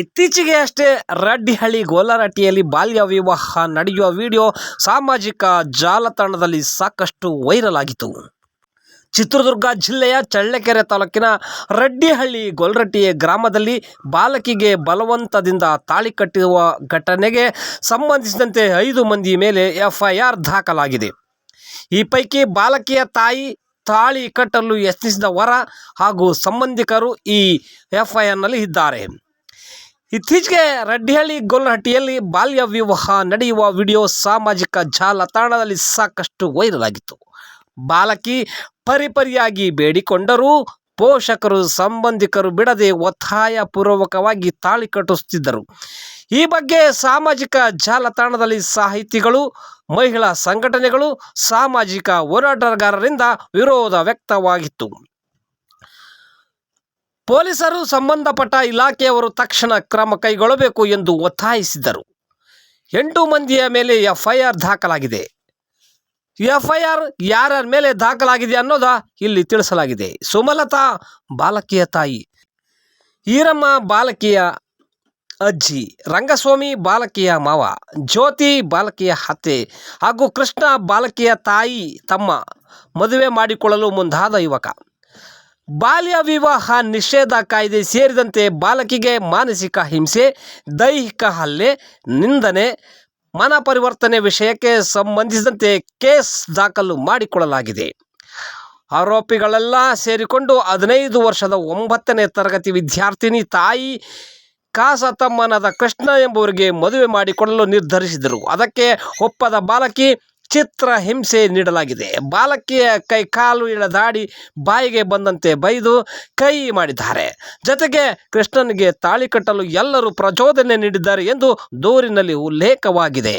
ಇತ್ತೀಚೆಗೆ ಅಷ್ಟೇ ರಡ್ಡಿಹಳ್ಳಿ ಗೋಲರಟ್ಟಿಯಲ್ಲಿ ಬಾಲ್ಯ ವಿವಾಹ ನಡೆಯುವ ವಿಡಿಯೋ ಸಾಮಾಜಿಕ ಜಾಲತಾಣದಲ್ಲಿ ಸಾಕಷ್ಟು ವೈರಲ್ ಆಗಿತ್ತು. ಚಿತ್ರದುರ್ಗ ಜಿಲ್ಲೆಯ ಚಳ್ಳಕೆರೆ ತಾಲೂಕಿನ ರಡ್ಡಿಹಳ್ಳಿ ಗೊಲ್ರಟ್ಟಿಯ ಗ್ರಾಮದಲ್ಲಿ ಬಾಲಕಿಗೆ ಬಲವಂತದಿಂದ ತಾಳಿ ಕಟ್ಟುವ ಘಟನೆಗೆ ಸಂಬಂಧಿಸಿದಂತೆ ಐದು ಮಂದಿ ಮೇಲೆ ಎಫ್ಐಆರ್ ದಾಖಲಾಗಿದೆ. ಈ ಪೈಕಿ ಬಾಲಕಿಯ ತಾಯಿ ತಾಳಿ ಕಟ್ಟಲು ಯತ್ನಿಸಿದ ವರ ಹಾಗೂ ಸಂಬಂಧಿಕರು ಈ ಎಫ್ಐಆರ್ನಲ್ಲಿ ಇದ್ದಾರೆ. ಇತ್ತೀಚೆಗೆ ರೆಡ್ಡಿಹಳ್ಳಿ ಗೊಲ್ಲಹಟ್ಟಿಯಲ್ಲಿ ಬಾಲ್ಯ ವಿವಾಹ ನಡೆಯುವ ವಿಡಿಯೋ ಸಾಮಾಜಿಕ ಜಾಲತಾಣದಲ್ಲಿ ಸಾಕಷ್ಟು ವೈರಲ್ ಆಗಿತ್ತು ಬಾಲಕಿ ಪರಿಪರಿಯಾಗಿ ಬೇಡಿಕೊಂಡರೂ ಪೋಷಕರು, ಸಂಬಂಧಿಕರು ಬಿಡದೆ ಒತ್ತಾಯಪೂರ್ವಕವಾಗಿ ತಾಳಿ ಕಟ್ಟಿಸುತ್ತಿದ್ದರು. ಈ ಬಗ್ಗೆ ಸಾಮಾಜಿಕ ಜಾಲತಾಣದಲ್ಲಿ ಸಾಹಿತಿಗಳು, ಮಹಿಳಾ ಸಂಘಟನೆಗಳು, ಸಾಮಾಜಿಕ ಹೋರಾಟಗಾರರಿಂದ ವಿರೋಧ ವ್ಯಕ್ತವಾಗಿತ್ತು. ಪೊಲೀಸರು ಸಂಬಂಧಪಟ್ಟ ಇಲಾಖೆಯವರು ತಕ್ಷಣ ಕ್ರಮ ಕೈಗೊಳ್ಳಬೇಕು ಎಂದು ಒತ್ತಾಯಿಸಿದರು. ಎಂಟು ಮಂದಿಯ ಮೇಲೆ ಎಫ್ಐಆರ್ ದಾಖಲಾಗಿದೆ. ಎಫ್ಐಆರ್ ಯಾರ್ಯಾರ ಮೇಲೆ ದಾಖಲಾಗಿದೆ ಅನ್ನೋದ ಇಲ್ಲಿ ತಿಳಿಸಲಾಗಿದೆ. ಸುಮಲತಾ ಬಾಲಕಿಯ ತಾಯಿ. ಈರಮ್ಮ ಬಾಲಕಿಯ ಅಜ್ಜಿ. ರಂಗಸ್ವಾಮಿ ಬಾಲಕಿಯ ಮಾವ. ಜ್ಯೋತಿ ಬಾಲಕಿಯ ಅತ್ತೆ ಹಾಗೂ ಕೃಷ್ಣ ಬಾಲಕಿಯ ತಾಯಿ ತಮ್ಮ ಮದುವೆ ಮಾಡಿಕೊಳ್ಳಲು ಮುಂದಾದ ಯುವಕ. ಬಾಲ್ಯ ವಿವಾಹ ನಿಷೇಧ ಕಾಯ್ದೆ ಸೇರಿದಂತೆ ಬಾಲಕಿಗೆ ಮಾನಸಿಕ ಹಿಂಸೆ, ದೈಹಿಕ ಹಲ್ಲೆ, ನಿಂದನೆ, ಮನ ಪರಿವರ್ತನೆ ವಿಷಯಕ್ಕೆ ಸಂಬಂಧಿಸಿದಂತೆ ಕೇಸ್ ದಾಖಲು ಮಾಡಿಕೊಳ್ಳಲಾಗಿದೆ. ಆರೋಪಿಗಳೆಲ್ಲ ಸೇರಿಕೊಂಡು ಹದಿನೈದು ವರ್ಷದ ಒಂಬತ್ತನೇ ತರಗತಿ ವಿದ್ಯಾರ್ಥಿನಿ ತಾಯಿ ಕಾಸತಮ್ಮನದ ಕೃಷ್ಣ ಎಂಬುವರಿಗೆ ಮದುವೆ ಮಾಡಿಕೊಳ್ಳಲು ನಿರ್ಧರಿಸಿದರು. ಅದಕ್ಕೆ ಒಪ್ಪದ ಬಾಲಕಿ ಚಿತ್ರ ಹಿಂಸೆ ನೀಡಲಾಗಿದೆ ಬಾಲಕಿಯ ಕೈ ಕಾಲು ಇಳದಾಡಿ ಬಾಯಿಗೆ ಬಂದಂತೆ ಬೈದು ಕೈ ಮಾಡಿದ್ದಾರೆ ಜೊತೆಗೆ ಕೃಷ್ಣನಿಗೆ ತಾಳಿ ಕಟ್ಟಲು ಎಲ್ಲರೂ ಪ್ರಚೋದನೆ ನೀಡಿದ್ದಾರೆ ಎಂದು ದೂರಿನಲ್ಲಿ ಉಲ್ಲೇಖವಾಗಿದೆ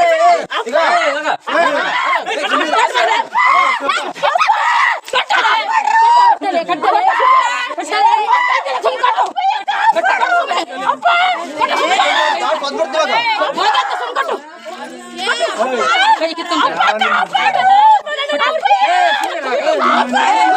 ಕೈ ಕಿತ್ತು